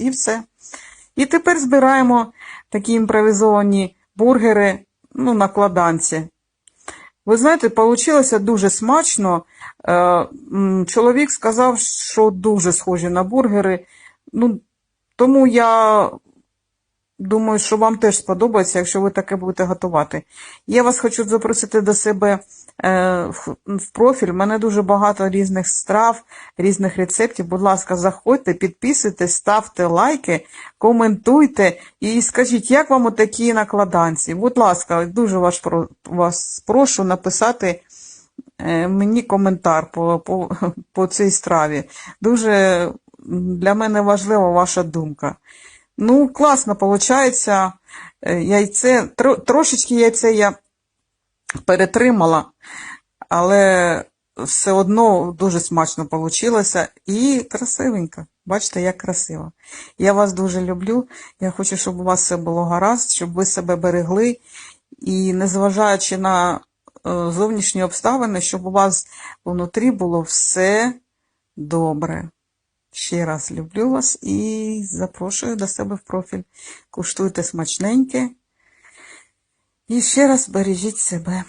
І все. І тепер збираємо такі імпровізовані бургери ну, на кладанці. Ви знаєте, вийшло дуже смачно. Е, Чоловік сказав, що дуже схожі на бургери. Ну, тому я думаю, що вам теж сподобається, якщо ви таке будете готувати. Я вас хочу запросити до себе е, в профіль. У мене дуже багато різних страв, різних рецептів. Будь ласка, заходьте, підписуйтесь, ставте лайки, коментуйте і скажіть, як вам отакі накладанці. Будь ласка, дуже вас, вас прошу написати е, мені коментар по, по, по цій страві. Дуже для мене важлива ваша думка. Ну, класно виходить. Яйце, тро- трошечки яйце я перетримала, але все одно дуже смачно вийшло і красивенько. Бачите, як красиво. Я вас дуже люблю. Я хочу, щоб у вас все було гаразд, щоб ви себе берегли. І незважаючи на е, зовнішні обставини, щоб у вас внутрі було все добре. Ще раз люблю вас і запрошую до себе в профіль. Куштуйте смачненьке. І ще раз бережіть себе.